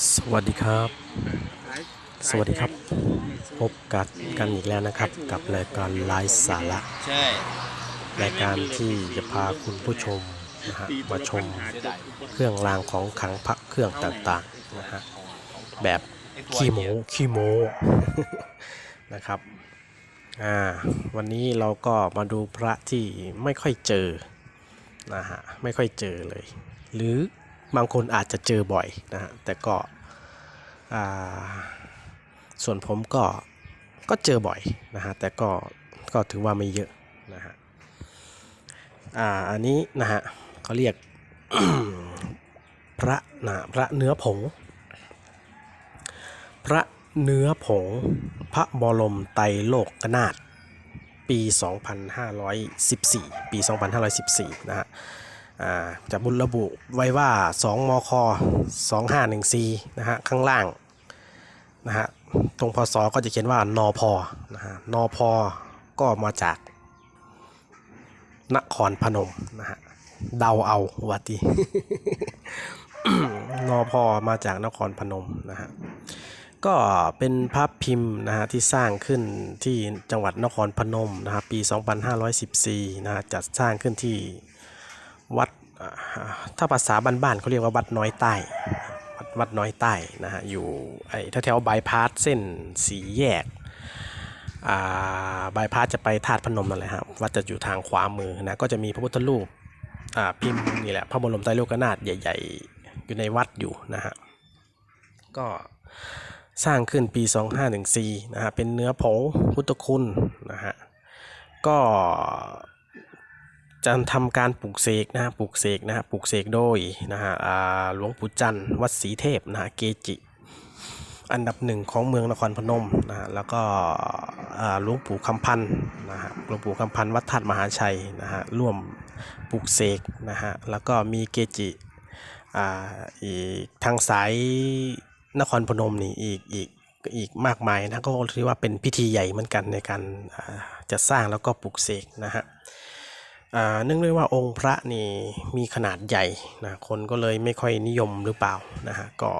สวัสดีครับ สวัสดีครับ พบกันกันอีกแล้วนะครับ กับรายการไลฟ์สาระรายการที่จะพาคุณผู้ชมนะฮะมาชมเครื่องรางของขลังพระเครื่องต่างๆนะฮะแบบขี้โมขี้โมนะครับอ่าวันนี้เราก็มาดูพระที่ไม่ค่อยเจอนะฮะไม่ค่อยเจอเลย หรือ บางคนอาจจะเจอบ่อยนะฮะแต่ก็ส่วนผมก็ก็เจอบ่อยนะฮะแต่ก็ก็ถือว่าไม่เยอะนะฮะอ่าอันนี้นะฮะเขาเรียกพระนะพระเนื้อผง พระเนื้อผง พระบรมไตรโลกนาถปี 2514 ปี 2514 นะฮะอ่า จะบุญระบุไว้ว่า 2 มค 2514 นะฮะ ข้างล่าง นะฮะ ตรงพศก็จะเขียนว่านอพอนะฮะนอพอก็มาจาก นครพนม นะฮะ เดาเอาวัตินอพอมาจากนครพนม นะฮะ ก็เป็นภาพพิมพ์นะฮะที่สร้างขึ้นที่จังหวัดนครพนมนะฮะปี 2514 นะฮะจัดสร้างขึ้นที่ วัดถ้าภาษาบ้านๆเขาเรียกว่าวัดน้อยใต้วัดวัดน้อยใต้นะฮะอยู่ไอ้แถวๆบายพาสเส้นสีแยกอ่าบายพาสจะไปธาตุพนมนั่นแหละครับวัดจะอยู่ทางขวามือนะก็จะมีพระพุทธรูปอ่าพิมพ์นี่แหละพระบรมไตรโลกนาถใหญ่ ๆ อยู่ในวัดอยู่นะฮะก็สร้างขึ้นปี 2514นะฮะเป็นเนื้อผงพุทธคุณนะฮะก็ จะทำการปลูกเสกนะฮะปลูกเสกนะฮะปลูกเสกโดยนะฮะหลวงปู่จันทร์วัดศรีเทพนะฮะเกจิ อันดับหนึ่งของเมืองนครพนมนะฮะแล้วก็หลวงปู่คำพันธ์นะฮะหลวงปู่คำพันธ์วัดธาตุมหาชัยนะฮะร่วมปลูกเสกนะฮะแล้วก็มีเกจิอ่าอีกทางสายนครพนมนี่อีกอีกอีกมากมายนะก็ถือว่าเป็นพิธีใหญ่เหมือนกันในการจัดสร้างแล้วก็ปลูกเสกนะฮะ เนื่องด้วยว่าองค์พระนี่มีขนาดใหญ่นะคนก็เลยไม่ค่อยนิยมหรือเปล่านะฮะก็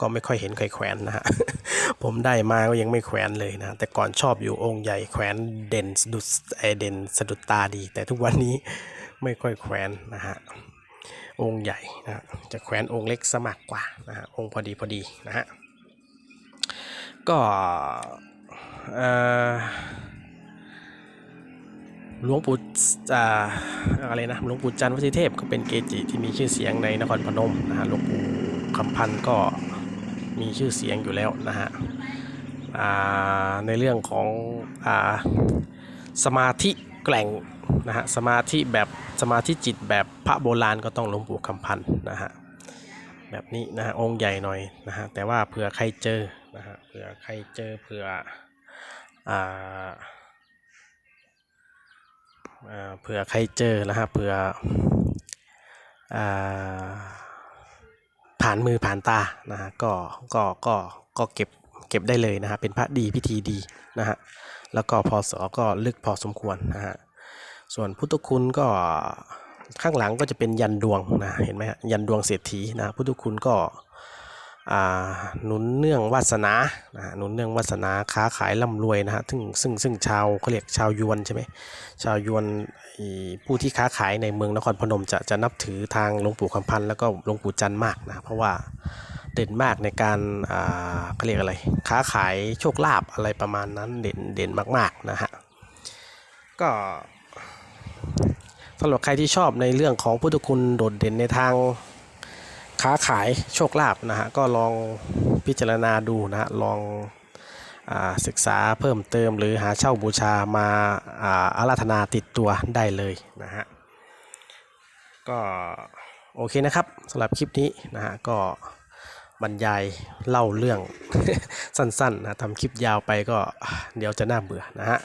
ก็ไม่ค่อยเห็นใครแขวนนะฮะผมได้มาก็ยังไม่แขวนเลยนะแต่ก่อนชอบอยู่องค์ใหญ่แขวนเด่นสะดุดไอเด่นสะดุดตาดี แต่ทุกวันนี้ไม่ค่อยแขวนนะฮะองค์ใหญ่นะจะแขวนองค์เล็กสมักกว่านะฮะองค์พอดีพอดีนะฮะก็เอ่อ หลวงปู่อะไรนะหลวงปู่จันทร์วัดศรีเทพก็เป็นเกจิที่มีชื่อเสียงในนครพนมนะฮะหลวงปู่คำพันธ์ก็มีชื่อเสียงอยู่แล้วนะฮะในเรื่องของอสมาธิแกล่งนะฮะสมาธิแบบสมาธิจิตแบบพระโบราณก็ต้องหลวงปู่คำพันธ์นะฮะแบบนี้นะฮะองค์ใหญ่หน่อยนะฮะแต่ว่าเผื่อใครเจอนะฮะเผื่อใครเจอเผื่ออ่า เผื่อใครเจอนะฮะเผื่ออผ่านมือผ่านตานะฮะก็ก็ก็ก็เก็บเก็บได้เลยนะฮะเป็นพระดีพิธีดีนะฮะแล้วก็พศก็ลึกพอสมควรนะฮะส่วนพุทธคุณก็ข้างหลังก็จะเป็นยันดวงนะเห็นไหมฮะยันดวงเศรษฐีนะพุทธคุณก็ หนุนเนื่องวาสนานะหนุนเนื่องวาสนาค้าขายร่ำรวยนะฮะซึ่งซึ่งซึ่งชาวเขาเรียกชาวยวนใช่ไหมชาวยวนผู้ที่ค้าขายในเมืองนครพนมจะจะนับถือทางหลวงปู่คำพันธ์แล้วก็หลวงปู่จันทร์มากนะเพราะว่าเด่นมากในการเขาเรียกอะไร ค้าขายโชคลาภอะไรประมาณนั้นเด่นเด่นมากๆนะฮะก็สำหรับใครที่ชอบในเรื่องของพุทธคุณโดดเด่นในทาง ค้าขายโชคลาภนะฮะก็ลองพิจารณาดูนะฮะลองอศึกษาเพิ่มเติมหรือหาเช่าบูชามาอาอาราธนาติดตัวได้เลยนะฮะก็โอเคนะครับสำหรับคลิปนี้นะฮะก็บรรยายเล่าเรื่องสั้นๆนะทำคลิปยาวไปก็เดี๋ยวจะน่าเบื่อนะฮะ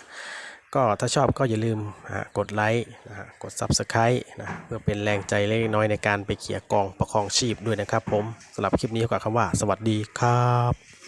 ก็ถ้าชอบก็อย่าลืมนะกดไลค์นะฮะกด Subscribe นะเพื่อเป็นแรงใจเล็กน้อยในการไปเขี่ยกองประคองชีพด้วยนะครับผมสำหรับคลิปนี้ขอกับคำว่า สวัสดีครับ